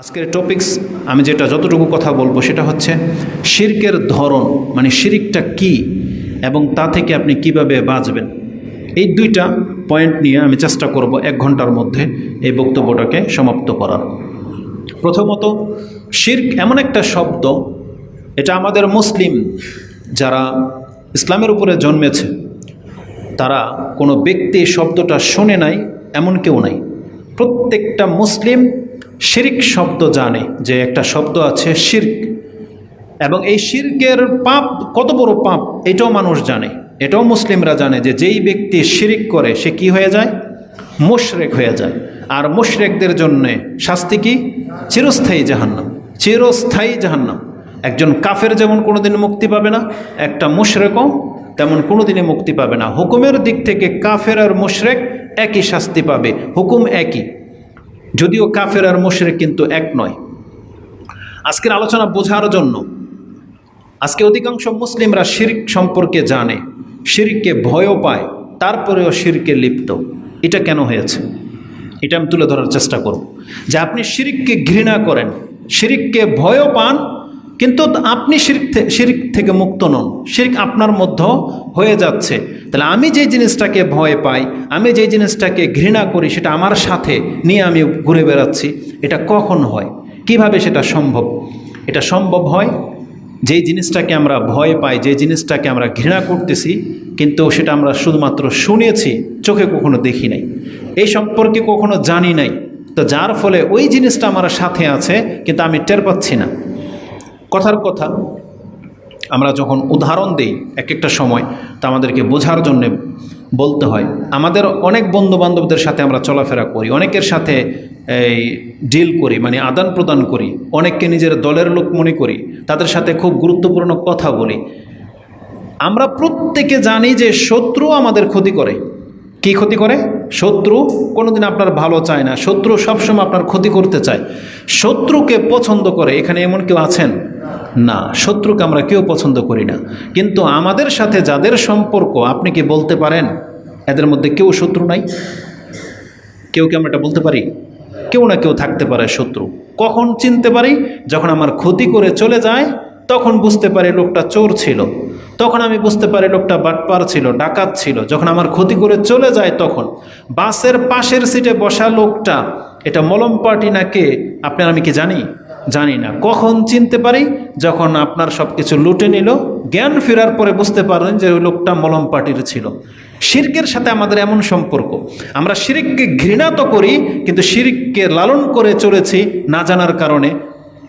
আজকের টপিকস আমি যেটা যতটুকু কথা বলব সেটা হচ্ছে শিরকের ধরন মানে শিরিকটা কি এবং তা থেকে আপনি কীভাবে বাঁচবেন। এই দুইটা পয়েন্ট নিয়ে আমি চেষ্টা করব এক ঘণ্টার মধ্যে এই বক্তব্যটাকে সমাপ্ত করার। প্রথমত, শির্ক এমন একটা শব্দ, এটা আমাদের মুসলিম যারা ইসলামের উপরে জন্মেছে, তারা কোনো ব্যক্তি শব্দটা শোনে নাই, এমন কেউ নাই। প্রত্যেকটা মুসলিম শিরিক শব্দ জানে যে একটা শব্দ আছে শির্ক। এবং এই শির্কের পাপ, কত বড় পাপ, এটাও মানুষ জানে। এটাও মুসলিমরা জানে যে যেই ব্যক্তি শিরিক করে, সে কি হয়ে যায়? মুশরেক হয়ে যায়। আর মুশরেকদের জন্যে শাস্তি কি? চিরস্থায়ী জাহান্নাম। চিরস্থায়ী জাহান্নাম। একজন কাফের যেমন কোনোদিন মুক্তি পাবে না, একটা মুশরেকও তেমন কোনোদিনই মুক্তি পাবে না। হুকুমের দিক থেকে কাফের আর মুশরেক একই শাস্তি পাবে। হুকুম একই। যদিও কাফের আর মোশের কিন্তু এক নয়। আজকের আলোচনা বোঝার জন্য আজকে অধিকাংশ মুসলিমরা শিরিক সম্পর্কে জানে, শিরিককে ভয়ও পায়, তারপরেও শিরকে লিপ্ত। এটা কেন হয়েছে? এটা আমি তুলে ধরার চেষ্টা করব। যে আপনি শিরিককে ঘৃণা করেন, শিরিককে ভয়ও পান কিন্তু আপনি শিরিক শিরিক থেকে মুক্ত নন, শিরিক আপনার মধ্যে হয়ে যাচ্ছে। তাহলে আমি যে জিনিসটাকে ভয় পাই, আমি যে জিনিসটাকে ঘৃণা করি, সেটা আমার সাথে নিয়ে আমি ঘুরে বেড়াচ্ছি, এটা কখন হয়? কীভাবে সেটা সম্ভব? এটা সম্ভব হয় যেই জিনিসটাকে আমরা ভয় পাই যে জিনিসটাকে আমরা ঘৃণা করতেছি, কিন্তু সেটা আমরা শুধুমাত্র শুনেছি, চোখে কখনো দেখি নাই। এই সম্পর্কে কখনো জানি নাই। তো যার ফলে ওই জিনিসটা আমার সাথে আছে, কিন্তু আমি টের পাচ্ছি না। কথার কথা। আমরা যখন উদাহরণ দিই এক একটা সময়, তা আমাদেরকে বোঝার জন্যে বলতে হয়। আমাদের অনেক বন্ধু বান্ধবদের সাথে আমরা চলাফেরা করি, অনেকের সাথে এই ডিল করি মানে আদান প্রদান করি, অনেককে নিজের দলের লোক মনে করি, তাদের সাথে খুব গুরুত্বপূর্ণ কথা বলি। আমরা প্রত্যেকে জানি যে শত্রু আমাদের ক্ষতি করে। কি ক্ষতি করে? শত্রু কোনোদিন আপনার ভালো চায় না। শত্রু সবসময় আপনার ক্ষতি করতে চায়। শত্রুকে পছন্দ করে, এখানে এমন কেউ আছেন? না, শত্রুকে আমরা কেউ পছন্দ করি না। কিন্তু আমাদের সাথে যাদের সম্পর্ক, আপনি কি বলতে পারেন? এদের মধ্যে কেউ শত্রু নাই? কেউ কি আমরা এটা বলতে পারি? কেউ না কেউ থাকতে পারে শত্রু। কখন চিনতে পারি? যখন আমার ক্ষতি করে চলে যায়, তখন বুঝতে পারি লোকটা চোর ছিল। তখন আমি বুঝতে পারি লোকটা বাটপার ছিল, ডাকাত ছিল। যখন আমার ক্ষতি করে চলে যায়, তখন বাসের পাশের সিটে বসা লোকটা, এটা মলম পার্টি না কে? আপনার আমি কি জানি? জানি না। কখন চিনতে পারি? যখন আপনার সব কিছু লুটে নিল, জ্ঞান ফেরার পরে বুঝতে পারেন যে ওই লোকটা মলম পার্টির ছিল। শিরকের সাথে আমাদের এমন সম্পর্ক। আমরা শিরিককে ঘৃণা তো করি, কিন্তু শিরিককে লালন করে চলেছি না জানার কারণে।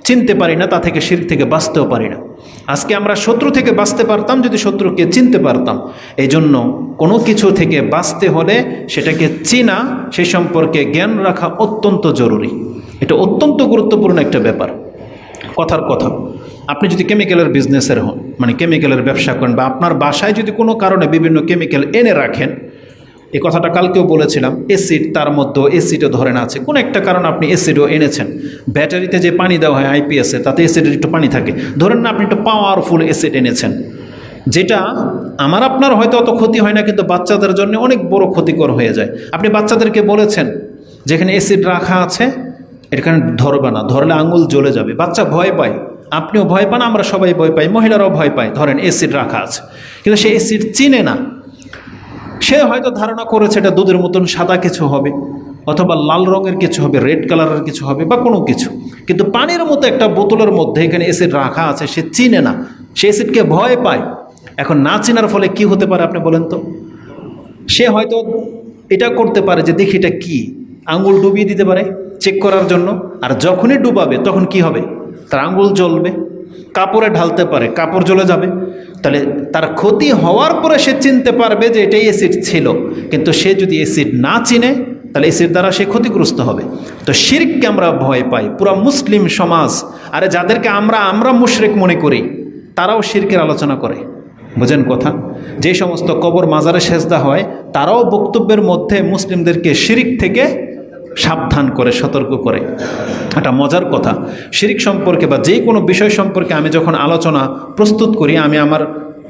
চিনতে পারি না, তা থেকে শির থেকে বাঁচতেও পারি না। আজকে আমরা শত্রু থেকে বাঁচতে পারতাম, যদি শত্রুকে চিনতে পারতাম। এই জন্য কোনো কিছু থেকে বাঁচতে হলে সেটাকে চিনা, সে সম্পর্কে জ্ঞান রাখা অত্যন্ত জরুরি। এটা অত্যন্ত গুরুত্বপূর্ণ একটা ব্যাপার। কথার কথা। আপনি যদি কেমিক্যালের বিজনেসের হন মানে কেমিক্যালের ব্যবসা করেন বা আপনার বাসায় যদি কোনো কারণে বিভিন্ন কেমিক্যাল এনে রাখেন, এই কথাটা কালকেও বলেছিলাম এসিড তার মধ্যে এসিডও ধরেন আছে। কোনো একটা কারণ আপনি এসিডও এনেছেন। ব্যাটারিতে যে পানি দেওয়া হয় আইপিএসে তাতে এসিডের একটু পানি থাকে। ধরেন না আপনি একটু পাওয়ারফুল এসিড এনেছেন, যেটা আমার আপনার হয়তো অত ক্ষতি হয় না, কিন্তু বাচ্চাদের জন্য অনেক বড় ক্ষতিকর হয়ে যায়। আপনি বাচ্চাদেরকে বলেছেন, যেখানে এসিড রাখা আছে এখানে ধরবে না, ধরলে আঙুল জ্বলে যাবে। বাচ্চা ভয় পায়, আপনিও ভয় পান, আমরা সবাই ভয় পাই, মহিলারাও ভয় পায়। ধরেন এসিড রাখা আছে। কিন্তু সে এসিড চিনে না। সে হয়তো ধারণা করেছে এটা দুধের মতন সাদা কিছু হবে, অথবা লাল রঙের কিছু হবে রেড কালারের কিছু হবে, বা কোনো কিছু। কিন্তু পানির মতো একটা বোতলের মধ্যে এখানে এসিড রাখা আছে, সে চিনে না। সে অ্যাসিডকে ভয় পায়। এখন না চেনার ফলে কি হতে পারে আপনি বলেন তো? সে হয়তো এটা করতে পারে যে, দেখি এটা কি? আঙুল ডুবিয়ে দিতে পারে। চেক করার জন্য, আর যখনই ডুবাবে, তখন কি হবে? তার আঙ্গুল জ্বলবে, কাপড়ে ঢালতে পারে, কাপড় জ্বলে যাবে। তাহলে তার ক্ষতি হওয়ার পরে সে চিনতে পারবে যে এটাই অ্যাসিড ছিল। কিন্তু সে যদি অ্যাসিড না চিনে, তাহলে এসির দ্বারা সে ক্ষতিগ্রস্ত হবে। তো শিরককে আমরা ভয় পাই। পুরো মুসলিম সমাজ, আরে যাদেরকে আমরা আমরা মুশরিক মনে করি, তারাও শিরকের আলোচনা করে। বোঝেন কথা? যে সমস্ত কবর মাজারে সেজদা হয়, তারাও বক্তব্যের মধ্যে মুসলিমদেরকে শিরিক থেকে সাবধান করে, সতর্ক করে। একটা মজার কথা। শিরিক সম্পর্কে বা যে কোনো বিষয় সম্পর্কে আমি যখন আলোচনা প্রস্তুত করি, আমি আমার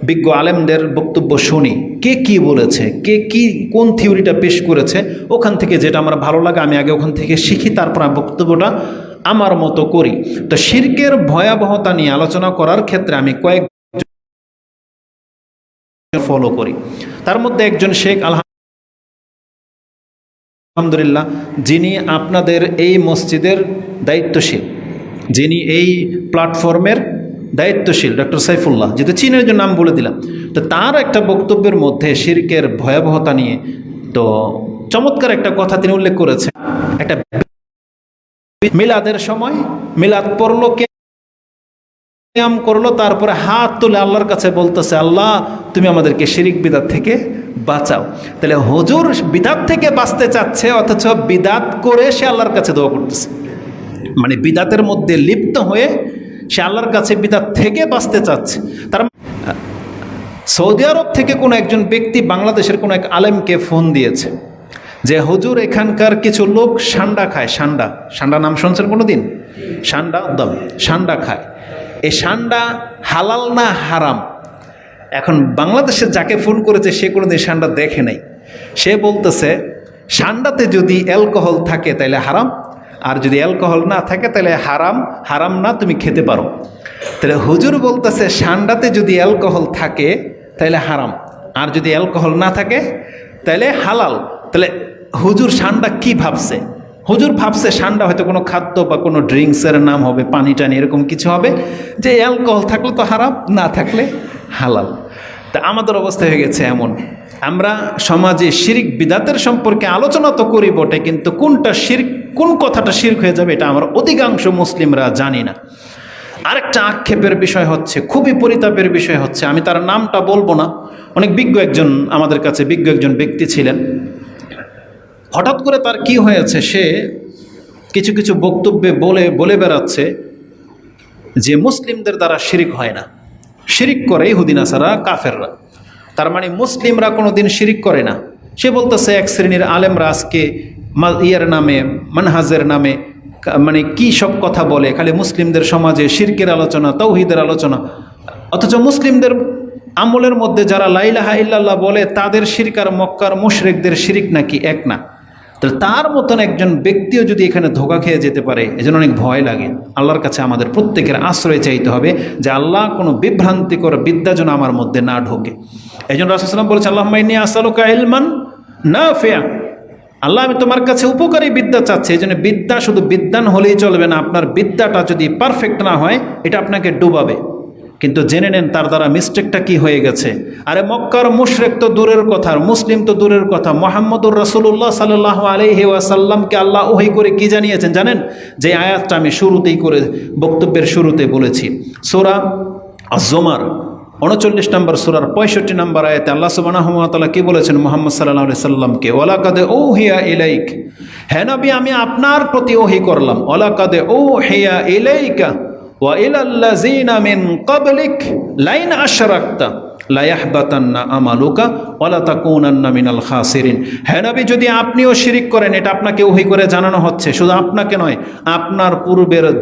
বিজ্ঞ আলেমদের বক্তব্য শুনি। কে কি বলেছে? কে কি, কোন থিওরিটা পেশ করেছে? ওখান থেকে যেটা আমার ভালো লাগে, আমি আগে ওখান থেকে শিখি, তারপর বক্তব্যটা আমার মতো করি। তো শির্কের ভয়াবহতা নিয়ে আলোচনা করার ক্ষেত্রে আমি কয়েক ফলো করি। তার মধ্যে একজন শেখ আলহামদুলিল্লাহ, যিনি আপনাদের এই মসজিদের দায়িত্বশীল, যিনি এই প্ল্যাটফর্মের দায়িত্বশীল, ডক্টর সাইফুল্লাহ, যেহেতু চীনের জন্য নাম বলে দিলাম, তো তার একটা বক্তব্যের মধ্যে শির্কের ভয়াবহতা নিয়ে তো চমৎকার একটা কথা তিনি উল্লেখ করেছেন। একটা মিলাদের সময়, মিলাদ পড়ল কে? ব্যায়াম করল, তারপরে হাত তুলে আল্লাহর কাছে বলতেছে, আল্লাহ, তুমি আমাদেরকে শিরিক বিদাত থেকে বাঁচাও। তাহলে হজুর বিদাত থেকে বাঁচতে চাচ্ছে, অথচ বিদাত করে সে আল্লাহর কাছে দোয়া করতেছে। মানে বিদাতের মধ্যে লিপ্ত হয়ে সে আল্লাহর কাছে বিদাত থেকে বাঁচতে চাচ্ছে। তার সৌদি আরব থেকে কোনো একজন ব্যক্তি বাংলাদেশের কোনো এক আলেমকে ফোন দিয়েছে যে, হুজুর, এখানকার কিছু লোক সান্ডা খায়। সান্ডা সান্ডা নাম শুনছেন কোনো দিন সান্ডা দম সান্ডা খায়। এই সান্ডা হালাল না হারাম? এখন বাংলাদেশে যাকে ফোন করেছে, সে কোনো দিন সান্ডা দেখে নাই। সে বলতেছে, সান্ডাতে যদি অ্যালকোহল থাকে তাহলে হারাম, আর যদি অ্যালকোহল না থাকে তাহলে হারাম হারাম না, তুমি খেতে পারো। তাহলে হুজুর বলতেছে, সান্ডাতে যদি অ্যালকোহল থাকে তাহলে হারাম, আর যদি অ্যালকোহল না থাকে তাহলে হালাল। তাহলে হুজুর সান্ডা কি ভাবছে? হুজুর ভাবছে সান্ডা হয়তো কোনো খাদ্য বা কোনো ড্রিঙ্কসের নাম হবে, পানি টানি, এরকম কিছু হবে, যে অ্যালকোহল থাকলে তো হারাম, না থাকলে হালাল। তা আমাদের অবস্থা হয়ে গেছে এমন। আমরা সমাজে শিরিক বিদাতের সম্পর্কে আলোচনা তো করি বটে, কিন্তু কোনটা শির্ক, কোন কথাটা শির্ক হয়ে যাবে এটা আমরা অধিকাংশ মুসলিমরা জানি না। আরেকটা আক্ষেপের বিষয় হচ্ছে, খুবই পরিতাপের বিষয় হচ্ছে, আমি তার নামটা বলব না। অনেক বিজ্ঞ একজন, আমাদের কাছে বিজ্ঞ একজন ব্যক্তি ছিলেন। হঠাৎ করে তার কি হয়েছে সে কিছু কিছু বক্তব্যে বলে বলে বেড়াচ্ছে যে মুসলিমদের দ্বারা শিরিক হয় না। শিরিক করে ইহুদিনাসারা কাফেররা। তার মানে মুসলিমরা কোনো দিন শিরিক করে না। সে বলতেছে, এক শ্রেণির আলেমরা আজকে ইয়ের নামে, মানহাজের নামে মানে কি সব কথা বলে, খালি মুসলিমদের সমাজে শিরকের আলোচনা তৌহিদের আলোচনা। অথচ মুসলিমদের আমলের মধ্যে যারা লাইলাহা ইল্লাল্লাহ বলে, তাদের শিরকার মক্কার মুশরেকদের শিরিক নাকি এক না? তো তার মতন একজন ব্যক্তিও যদি এখানে ধোকা খেয়ে যেতে পারে, এজন্য অনেক ভয় লাগে। আল্লাহর কাছে আমাদের প্রত্যেকের আশ্রয় চাইতে হবে যে আল্লাহ কোনো বিভ্রান্তিকর বিদ্যা যেন আমার মধ্যে না ঢোকে। এই জন্য রাসুলাম বলেছে আল্লাহ মাইনি আসালুকা ইলমান না ফেয়া আল্লাহ, আমি তোমার কাছে উপকারী বিদ্যা চাচ্ছি এই জন্য বিদ্যা শুধু বিদ্যান হলেই চলবে না, আপনার বিদ্যাটা যদি পারফেক্ট না হয়, এটা আপনাকে ডুবাবে। কিন্তু জেনে নেন তার দ্বারা মিস্টেকটা কি হয়ে গেছে। আরে মক্কার মুশরেক তো দূরের কথা মুসলিম তো দূরের কথা। মোহাম্মদুর রসুল্লাহ সাল্লাহ আলহি ওয়াসাল্লামকে আল্লাহ ওহি করে কি জানিয়েছেন জানেন? যে আয়াতটা আমি শুরুতেই করে, বক্তব্যের শুরুতে বলেছি। সোরা জোমার উনচল্লিশ নম্বর সুরার পঁয়ষট্টি নম্বর আয়াতে আল্লাহ সুবানাহতালা কি বলেছেন মোহাম্মদ সাল্লাহ সাল্লামকে ওলা কাদে ও হিয়া ইলাইক। হ্যাঁ নবী, আমি আপনার প্রতি ওহি করলাম। ওলাকাদে ও হিয়া ইলাইকা। মিন যদি আপনিও শিরিক করেন, এটা আপনাকে করে জানানো হচ্ছে। শুধু আপনাকে নয়, আপনার পূর্বের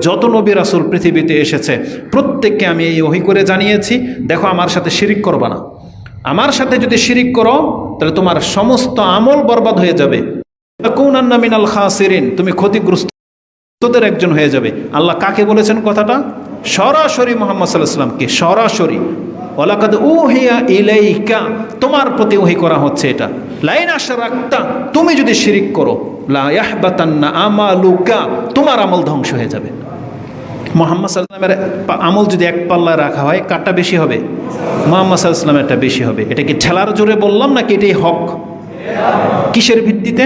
পৃথিবীতে এসেছে, প্রত্যেককে আমি এই ওহি করে জানিয়েছি, দেখো আমার সাথে শিরিক করবা না। আমার সাথে যদি শিরিক করো, তাহলে তোমার সমস্ত আমল বরবাদ হয়ে যাবে। খাসিরিন, তুমি ক্ষতিগ্রস্ত তোদের একজন হয়ে যাবে। আল্লাহ কাকে বলেছেন কথাটা? সরাসরি মোহাম্মদ সাল্লাহ সরাসরি। ওলাকাদ ও হিয়া ইলাইকা, তোমার প্রতি ওহি করা হচ্ছে এটা। লাইন আশা রাখতা তুমি যদি শিরিক করো লাহবাতান্না আমালুকা, তোমার আমল ধ্বংস হয়ে যাবে। মোহাম্মদ সাল্লামের আমল যদি এক পাল্লায় রাখা হয়, কারটা বেশি হবে? মোহাম্মদ সাল্লামেরটা বেশি হবে। এটা কি ঠেলার জোরে বললাম নাকি এটাই হক? কিসের ভিত্তিতে?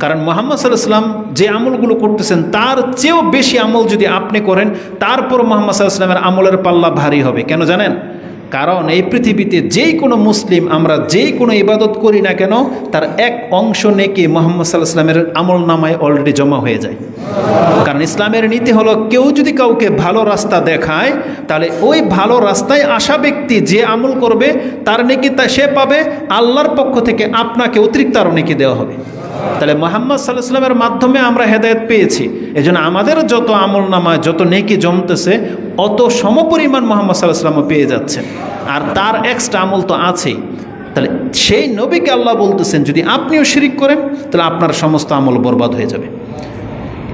কারণ মোহাম্মদ সাল্লাহাম যে আমলগুলো করতেছেন, তার চেয়েও বেশি আমল যদি আপনি করেন, তারপর মোহাম্মদ সাল্লাহামের আমলের পাল্লা ভারী হবে। কেন জানেন? কারণ এই পৃথিবীতে যেই কোনো মুসলিম, আমরা যেই কোনো ইবাদত করি না কেন, তার এক অংশ নেকি মোহাম্মদ সাল্লাহ সাল্লামের আমল নামায় অলরেডি জমা হয়ে যায়। কারণ ইসলামের নীতি হলো, কেউ যদি কাউকে ভালো রাস্তা দেখায়, তাহলে ওই ভালো রাস্তায় আসা ব্যক্তি যে আমল করবে, তার নেকি তা সে পাবে, আল্লাহর পক্ষ থেকে আপনাকে অতিরিক্ত আরও নেকি দেওয়া হবে। তাহলে মোহাম্মদ সাল্লাহ সাল্লামের মাধ্যমে আমরা হেদায়ত পেয়েছি। এই জন্য আমাদের যত আমল নামায়, যত নেকি জমতেছে, অত সমপরিমাণ মোহাম্মদ সাল্লাহ পেয়ে যাচ্ছে। আর তার এক্সট্রা আমল তো আছেই। তাহলে সেই নবীকে আল্লাহ বলতেছেন, যদি আপনিও শিরিক করেন, তাহলে আপনার সমস্ত আমল বরবাদ হয়ে যাবে।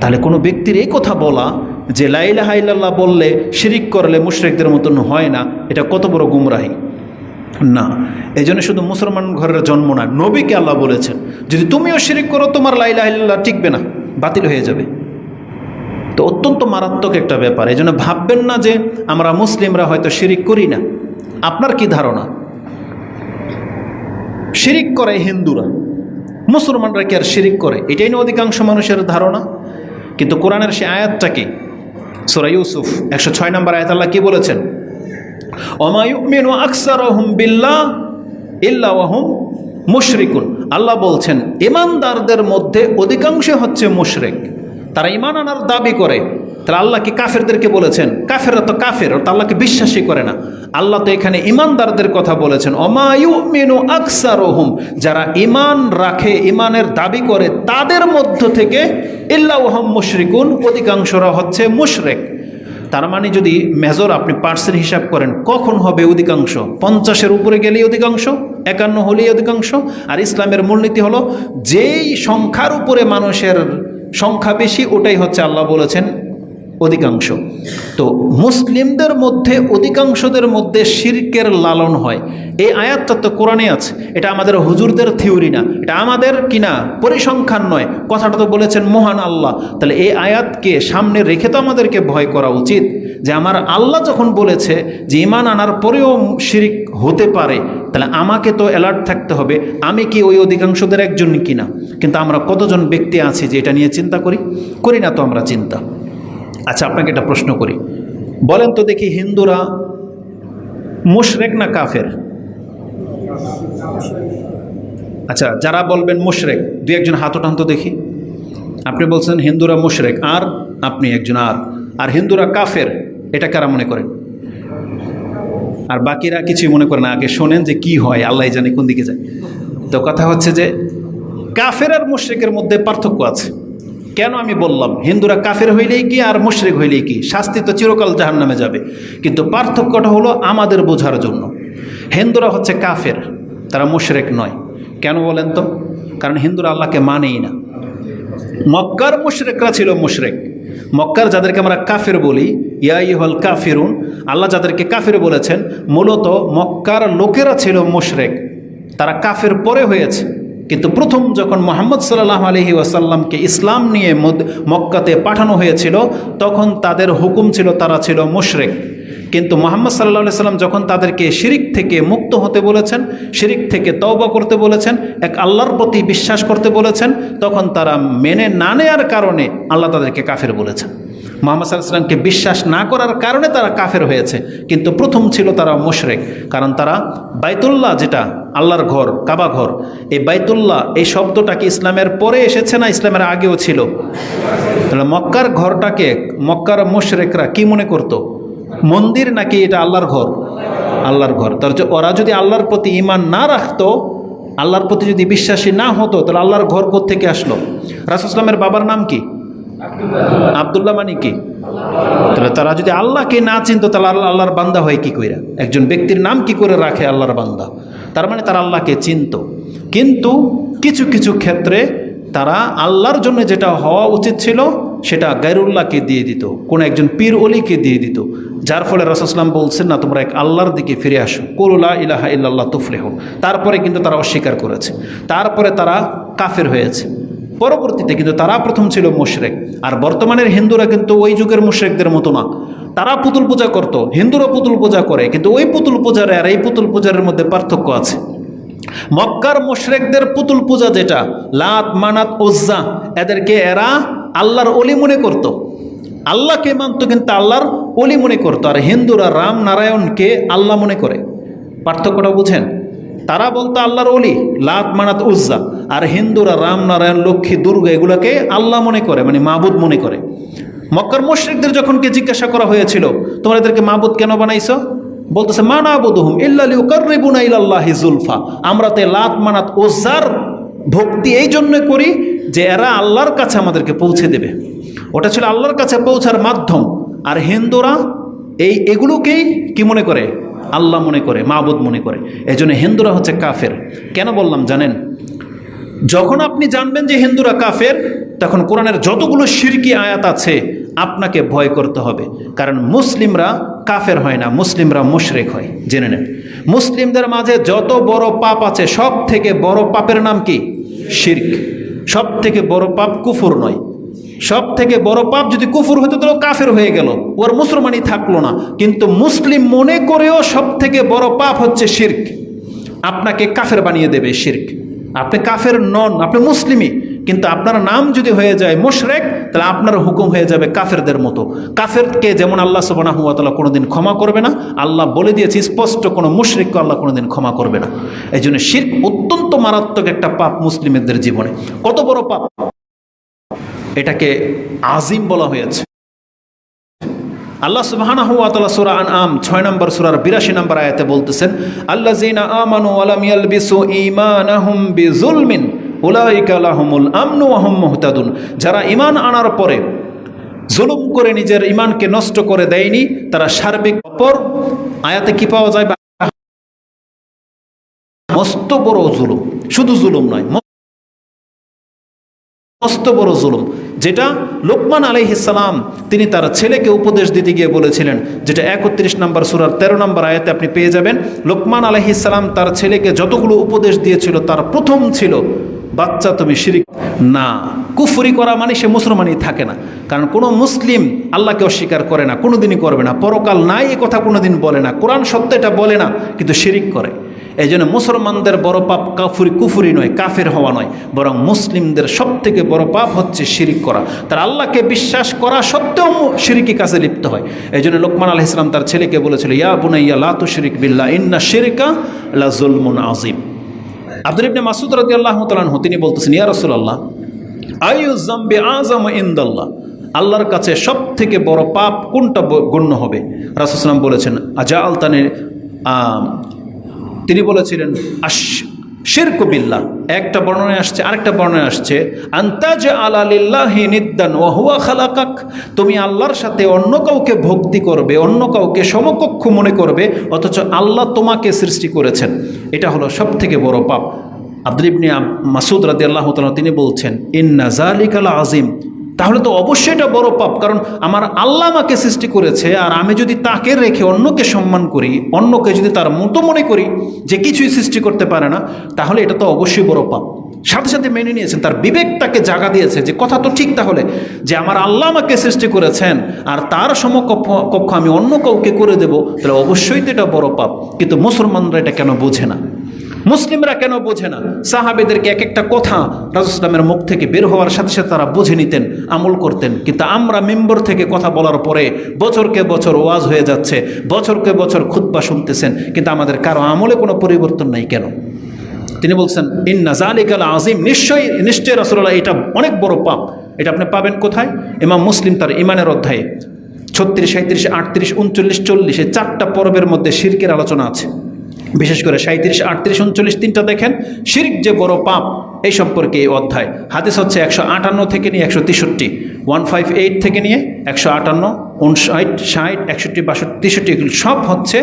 তাহলে কোনো ব্যক্তির এই কথা বলা, যে লাইলা হাইল্লাহ বললে, শিরিক করলে মুশরেকদের মতন হয় না, এটা কত বড় গুমরাহি। না এই জন্য শুধু মুসলমান ঘরের জন্ম না, নবীকে আল্লাহ বলেছেন, যদি তুমিও শিরিক করো, তোমার লাইলা হাইল্লাহ টিকবে না, বাতিল হয়ে যাবে। তো অত্যন্ত মারাত্মক একটা ব্যাপার এই জন্য ভাববেন না যে আমরা মুসলিমরা হয়তো শিরিক করি না। আপনার কি ধারণা? শিরিক করে হিন্দুরা, মুসলমানরা কি আর শিরিক করে? এটাই না অধিকাংশ মানুষের ধারণা। কিন্তু কোরআনের সে আয়াতটা কি? সোরা ইউসুফ, একশো ছয় নম্বর আয়াত আল্লাহ কি বলেছেন? মুশরিকুন। আল্লাহ বলছেন, ইমানদারদের মধ্যে অধিকাংশ হচ্ছে মুশরেক। তারা ইমান আনার দাবি করে। তারা আল্লাহকে কাফেরদেরকে বলেছেন? কাফেররা তো কাফের তো আল্লাহকে বিশ্বাসই করে না। আল্লাহ তো এখানে ইমানদারদের কথা বলেছেন। অমায়ু মেনু আকসার ওহুম যারা ইমান রাখে, ইমানের দাবি করে, তাদের মধ্য থেকে ইল্লাহম মুশরিকুন, অধিকাংশরা হচ্ছে মুশরেক। তার মানে যদি মেজর আপনি পার্সেন্ট হিসাব করেন, কখন হবে অধিকাংশ? পঞ্চাশের উপরে গেলেই অধিকাংশ, একান্ন হলেই অধিকাংশ। আর ইসলামের মূলনীতি হলো, যেই সংখ্যার উপরে মানুষের সংখ্যা বেশি, ওটাই হচ্ছে আল্লাহ বলেছেন অধিকাংশ। তো মুসলিমদের মধ্যে অধিকাংশদের মধ্যে শিরকের লালন হয়। এই আয়াতটা তো কোরআনে আছে। এটা আমাদের হুজুরদের থিওরি না। এটা আমাদের কিনা পরিসংখ্যান নয়। কথাটা তো বলেছেন মহান আল্লাহ। তাহলে এই আয়াতকে সামনে রেখে তো আমাদেরকে ভয় করা উচিত যে আমার আল্লাহ যখন বলেছে যে ইমান আনার পরেও শিরিক হতে পারে, তাহলে আমাকে তো অ্যালার্ট থাকতে হবে, আমি কি ওই অধিকাংশদের একজন কিনা? কিন্তু আমরা কতজন ব্যক্তি আছি যে এটা নিয়ে চিন্তা করি? করি না তো আমরা চিন্তা। আচ্ছা আপনাকে একটা প্রশ্ন করি। বলেন তো দেখি হিন্দুরা মুশরেক না কাফের? আচ্ছা যারা বলবেন মুশরেক দু একজন হাত টান্ত দেখি। আপনি বলছেন হিন্দুরা মুশরেক, আর আপনি একজন আর। আর হিন্দুরা কাফের, এটা কারা মনে করেন? আর বাকিরা কিছুই মনে করেন না। আগে শোনেন যে কি হয় আল্লাহ জানে কোন দিকে যায়। তো কথা হচ্ছে যে কাফের আর মুশরেকের মধ্যে পার্থক্য আছে। কেন আমি বললাম? হিন্দুরা কাফের হইলেই কি আর মুশরিক হইলেই কি? শাস্তি তো চিরকাল জাহান নামে যাবে। কিন্তু পার্থক্যটা হলো আমাদের বোঝার জন্য। হিন্দুরা হচ্ছে কাফের, তারা মুশরেক নয়। কেন বলেন তো? কারণ হিন্দুরা আল্লাহকে মানেই না। মক্কার মুশরেকরা ছিল মুশরেক। মক্কার যাদেরকে আমরা কাফের বলি ইয়াই হল কাফিরুন, আল্লাহ যাদেরকে কাফের বলেছেন, মূলত মক্কার লোকেরা ছিল মুশরেক। তারা কাফের পরে হয়েছে। কিন্তু প্রথম যখন মোহাম্মদ সাল্লাহ আলহি ওয়াসাল্লামকে ইসলাম নিয়ে মক্কাতে পাঠানো হয়েছিল, তখন তাদের হুকুম ছিল তারা ছিল মুশরেক। কিন্তু মোহাম্মদ সাল্লাহ সাল্লাম যখন তাদেরকে শিরিক থেকে মুক্ত হতে বলেছেন, শিরিক থেকে তওবা করতে বলেছেন, এক আল্লাহর প্রতি বিশ্বাস করতে বলেছেন, তখন তারা মেনে না নেয়ার কারণে আল্লাহ তাদেরকে কাফের বলেছেন। মোহাম্মদ সাল্লাহামকে বিশ্বাস না করার কারণে তারা কাফের হয়েছে। কিন্তু প্রথম ছিল তারা মুশরেক, কারণ তারা বাইতুল্লাহ যেটা, আল্লাহর ঘর, কাবা ঘর, এই বাইতুল্লাহ, এই শব্দটা কি ইসলামের পরে এসেছে না ইসলামের আগেও ছিল? তাহলে মক্কার ঘরটাকে, মক্কার মুশরেকরা কি মনে করত? মন্দির নাকি এটা আল্লাহর ঘর? আল্লাহর ঘর। তার ওরা যদি আল্লাহর প্রতি ইমান না রাখতো, আল্লাহর প্রতি যদি বিশ্বাসী না হতো, তাহলে আল্লাহর ঘর থেকে আসলো? রাসুসলামের বাবার নাম কি? আবদুল্লাহ মানে কি? তাহলে তারা যদি আল্লাহকে না চিনতো, তাহলে আল্লাহ আল্লাহর বান্দা হয় কি কইরা? একজন ব্যক্তির নাম কি করে রাখে আল্লাহর বান্দা? তার মানে তারা আল্লাহকে চিনত। কিন্তু কিছু কিছু ক্ষেত্রে তারা আল্লাহর জন্য যেটা হওয়া উচিত ছিল, সেটা গাইরুল্লাহকে দিয়ে দিত, কোনো একজন পীর অলিকে দিয়ে দিত। যার ফলে রসুসলাম বলছেন, না, তোমরা এক আল্লাহর দিকে ফিরে আসো। কোরুলা ইলাহা ইল্লাল্লাহ তুফলেহ তারপরে কিন্তু তারা অস্বীকার করেছে। তারপরে তারা কাফের হয়েছে। পরবর্তীতে কিন্তু তারা প্রথম ছিল মুশরেক। আর বর্তমানের হিন্দুরা কিন্তু ওই যুগের মুশরেকদের মতো না। তারা পুতুল পূজা করত, হিন্দুরা পুতুল পূজা করে, কিন্তু ওই পুতুল পূজার আর এই পুতুল পূজারের মধ্যে পার্থক্য আছে। মক্কার মুশরেকদের পুতুল পূজা যেটা, লাত, মানাত ওজ্জা এদেরকে এরা আল্লাহর অলি মনে করত। আল্লাহকে মানত কিন্তু আল্লাহর অলি মনে করতো, আর হিন্দুরা রাম নারায়ণকে আল্লাহ মনে করে। পার্থক্যটা বুঝেন? তারা বলতো আল্লাহর অলি লাত, মানাত, উজ্জা। আর হিন্দুরা রামনারায়ণ লক্ষ্মী, দুর্গা এগুলোকে আল্লাহ মনে করে মানে মাবুদ মনে করে। মক্কার মুশরিকদের যখন কে জিজ্ঞাসা করা হয়েছিল, তোমরা এদেরকে মাবুদ কেন বানাইছো? বলতেছে মানাবুদহুম জুলফা। আমরা তে লাত মানাত ওজ্জার ভক্তি এই জন্য করি যে এরা আল্লাহর কাছে আমাদেরকে পৌঁছে দেবে। ওটা ছিল আল্লাহর কাছে পৌঁছার মাধ্যম। আর হিন্দুরা এই এগুলোকেই কি মনে করে? আল্লাহ মনে করে, মাবুদ মনে করে। এই জন্য হিন্দুরা হচ্ছে কাফের। কেন বললাম জানেন? যখন আপনি জানবেন যে হিন্দুরা কাফের, তখন কোরআনের যতগুলো শিরকি আয়াত আছে, আপনাকে ভয় করতে হবে। কারণ মুসলিমরা কাফের হয় না, মুসলিমরা মুশরেক হয়। জেনে নেন। মুসলিমদের মাঝে যত বড় পাপ আছে সব থেকে বড় পাপের নাম কি? শির্ক। সব থেকে বড় পাপ কুফুর নয়। সব থেকে বড় পাপ যদি কুফুর হতো তাহলে কাফের হয়ে গেল। ওর মুসলমানই থাকল না। কিন্তু মুসলিম মনে করেও সব থেকে বড় পাপ হচ্ছে শির্ক। আপনাকে কাফের বানিয়ে দেবে শির্ক। আপনি কাফের নন, আপনি মুসলিমই, কিন্তু আপনার নাম যদি হয়ে যায় মুশরেক, তাহলে আপনার হুকুম হয়ে যাবে কাফেরদের মতো। কাফেরকে যেমন আল্লাহ সুবানা হুয়াতালা কোনোদিন ক্ষমা করবে না, আল্লাহ বলে দিয়েছে, স্পষ্ট কোনো মুশরিককে আল্লাহ কোনোদিন ক্ষমা করবে না। এই জন্য শির্ক অত্যন্ত মারাত্মক একটা পাপ মুসলিমদের জীবনে। কত বড় পাপ। এটাকে আজিম বলা হয়েছে। আল্লাহ তাআলা সূরা আনআম 6 নম্বর সূরার 82 নম্বর আয়াতে বলতেছেন, আল্লাযীনা আমানু ওয়া লাম ইয়ালবিসু ঈমানাহুম বিযুলমিন, উলাইকা লাহুমুল আমনু ওয়া হুম মুহতাদুন। যারা ঈমান আনার পরে জুলুম করে নিজের ঈমানকে নষ্ট করে দেয়নি, তারা সার্বিক অপর। আয়াতে কি পাওয়া যায়? মস্ত বড় জুলুম। শুধু জুলুম নয় মস্ত বড় জুলুম, যেটা লোকমান আলহিসাম তিনি তার ছেলেকে উপদেশ দিতে গিয়ে বলেছিলেন, যেটা একত্রিশ নম্বর সুরার তেরো নম্বর আয়াতে আপনি পেয়ে যাবেন। লোকমান আলহিসাম তার ছেলেকে যতগুলো উপদেশ দিয়েছিল, তার প্রথম ছিল, বাচ্চা তুমি শিরিক। না, কুফরি করা মানে সে মুসলমানই থাকে না, কারণ কোনো মুসলিম আল্লাহকে অস্বীকার করে না, কোনোদিনই করবে না। পরকাল নাই এ কথা কোনোদিন বলে না। কোরআন সত্য এটা বলে না, কিন্তু শিরিক করে। এই জন্য মুসলমানদের বড় পাপ কাফুরি কুফুরি নয়, কাফের হওয়া নয়, বরং মুসলিমদের সব থেকে বড় পাপ হচ্ছে শিরিক করা। তার আল্লাহকে বিশ্বাস করা সত্ত্বেও শিরিকি কাজে লিপ্ত হয়। এই জন্য লোকমান আলহ ইসলাম তার ছেলেকে বলেছিল, ইয়া বুনাইয়া লাতু শিরিক বিল্লা ইন্না শিরিকা লা জুলমুন আজিম আব্দুল ইবনে মাসুদ রাদিয়াল্লাহু তাআলা তিনি বলতেছেন, ইয়া রাসূলুল্লাহ, আইয়ু যামবি আযাম ইনদাল্লাহ? আল্লাহর কাছে সব থেকে বড় পাপ কোনটা গণ্য হবে? রাসুলাম বলেছেন আজা আলতানের তিনি বলেছিলেন, আশ, শিরক বিল্লাহ। একটা বর্ণনায় আসছে, আরেকটা বর্ণনায় আসছে, আন্তাজ আলালিল্লাহি নিদ্দান ওয়াহুয়া খালাকাক। তুমি আল্লাহর সাথে অন্য কাউকে ভক্তি করবে, অন্য কাউকে সমকক্ষ মনে করবে, অথচ আল্লাহ তোমাকে সৃষ্টি করেছেন। এটা হলো সব থেকে বড় পাপ। আব্দুল ইবনে মাসুদ রাদি আল্লাহ তিনি বলছেন, ইন্না জালিকাল আজিম তাহলে তো অবশ্যই এটা বড় পাপ, কারণ আমার আল্লাহ আমাকে সৃষ্টি করেছে আর আমি যদি তাকে রেখে অন্যকে সম্মান করি, অন্যকে যদি তার মতো মনে করি যে কিছুই সৃষ্টি করতে পারে না, তাহলে এটা তো অবশ্যই বড় পাপ। সাথে সাথে মেনে নিয়েছেন, তার বিবেক তাকে জাগা দিয়েছে, যে কথা তো ঠিক তাহলে, যে আমার আল্লাহ আমাকে সৃষ্টি করেছেন আর তার সমকক্ষ, কক্ষ আমি অন্য কাউকে করে দেব, তাহলে অবশ্যই তো এটা বড় পাপ। কিন্তু মুসলমানরা এটা কেন বোঝে না? মুসলিমরা কেন বোঝে না? সাহাবেদেরকে এক একটা কথা রাজুসলামের মুখ থেকে বের হওয়ার সাথে সাথে তারা বুঝে নিতেন, আমল করতেন। কিন্তু আমরা মেম্বর থেকে কথা বলার পরে বছরকে বছর ওয়াজ হয়ে যাচ্ছে, বছরকে বছর খুদ্া শুনতেছেন, কিন্তু আমাদের কারও আমলে কোনো পরিবর্তন নাই কেন? তিনি বলছেন, ইন্না জালিকাল আজিম নিশ্চয়ই নিশ্চয় রসল্লাহ এটা অনেক বড় পাপ। এটা আপনি পাবেন কোথায়? ইমাম মুসলিম তার ইমানের অধ্যায়ে ছত্রিশ সাঁত্রিশ আটত্রিশ, উনচল্লিশ, চল্লিশে চারটা পর্বের মধ্যে শির্কের আলোচনা আছে। বিশেষ করে সাঁত্রিশ আটত্রিশ, উনচল্লিশ তিনটা দেখেন। শিরিক যে বড় পাপ, এই সম্পর্কে এই অধ্যায়। হাদিস হচ্ছে একশো আটান্ন থেকে নিয়ে একশো তেষট্টি। ওয়ান ফাইভ এইট থেকে নিয়ে একশো আটান্ন, উনষাট, ষাট, একষট্টি, বাষট্টি, তেষট্টি, এগুলো সব হচ্ছে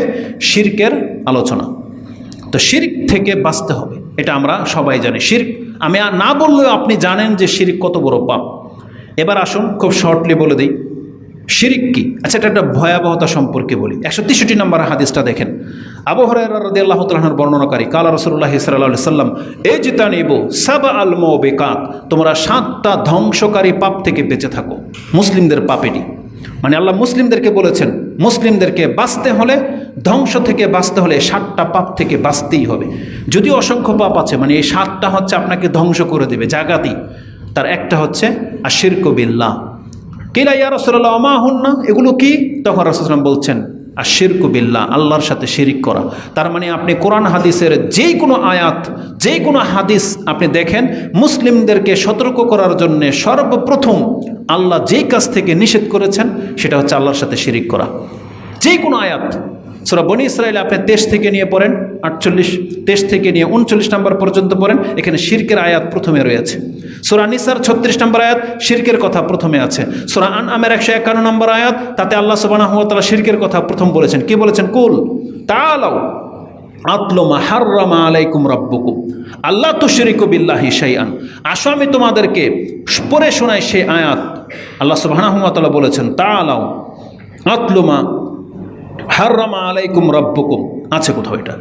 শির্কের আলোচনা। তো শির্ক থেকে বাঁচতে হবে, এটা আমরা সবাই জানি। শির্ক, আমি আর না বললেও আপনি জানেন যে শির্ক কত বড় পাপ। এবার আসুন, খুব শর্টলি বলে দিই। শিরিক কি? আচ্ছা এটা একটা ভয়াবহতা সম্পর্কে বলি। একশো তেষট্টি নম্বর হাদিসটা দেখেন। তালাহার বর্ণনাকারী, কালা রসুল্লাহ সাল্লাহ সাল্লাম এ জিতা নিব সাবা আল বেকাক তোমরা সাতটা ধ্বংসকারী পাপ থেকে বেঁচে থাকো। মুসলিমদের পাপেটি মানে আল্লাহ মুসলিমদেরকে বলেছেন, মুসলিমদেরকে বাঁচতে হলে, ধ্বংস থেকে বাঁচতে হলে সাতটা পাপ থেকে বাঁচতেই হবে। যদিও অসংখ্য পাপ আছে মানে এই সাতটা হচ্ছে আপনাকে ধ্বংস করে দেবে, জাগাতি। তার একটা হচ্ছে আশির কবিল্লা কিলা ইয়া রসল্লাহ অমা না এগুলো কি? তখন রসুলাম বলছেন আর শিরকু বিল্লা আল্লাহর সাথে শিরিক করা। তার মানে আপনি কোরআন, হাদিসের যে কোনো আয়াত যে কোনো হাদিস আপনি দেখেন, মুসলিমদেরকে সতর্ক করার জন্য সর্বপ্রথম আল্লাহ যেই কাছ থেকে নিষেধ করেছেন, সেটা হচ্ছে আল্লাহর সাথে শিরিক করা। যে কোনো আয়াত সোরা বনি ইসরায়েল আপনি তেইশ থেকে নিয়ে পড়েন, আটচল্লিশ, তেইশ থেকে নিয়ে উনচল্লিশ নম্বর পর্যন্ত পড়েন, এখানে শির্কের আয়াত প্রথমে রয়েছে। সোরা নিসার ছত্রিশ নম্বর আয়াত শির্কের কথা প্রথমে আছে। সোরা আন আমের একশো একান্ন নম্বর আয়াত, তাতে আল্লাহ সুবানা তালা শির্কের কথা প্রথম বলেছেন। কি বলেছেন? কুল তালাও আতলমা হার্রামা আলাইকুম রব্বকুম। আল্লাহ তুশরিকু বিল্লাহি শাইআন। আসো আমি তোমাদেরকে পড়ে শোনাই সে আয়াত। আল্লাহ সুবহানাহু ওয়া তাআলা বলেছেন তাআলাও আতলুমা হার্রামা আলাইকুম রব্বকুম। আছে কোথাও এটা?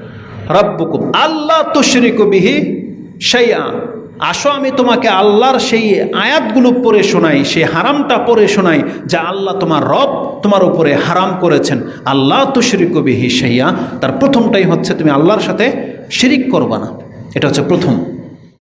রব্বকুম। আল্লাহ তুশরিকু বিহি শাইআ। আসো, আমি তোমাকে আল্লাহর সেই আয়াতগুলো পড়ে শোনাই, সেই হারামটা পড়ে শোনাই, যা আল্লাহ তোমার রব তোমার উপরে হারাম করেছেন। আল্লাহ তুশরিকু বিহি শাইআ। তার প্রথমটাই হচ্ছে তুমি আল্লাহর সাথে শিরিক করবা না। এটা হচ্ছে প্রথম।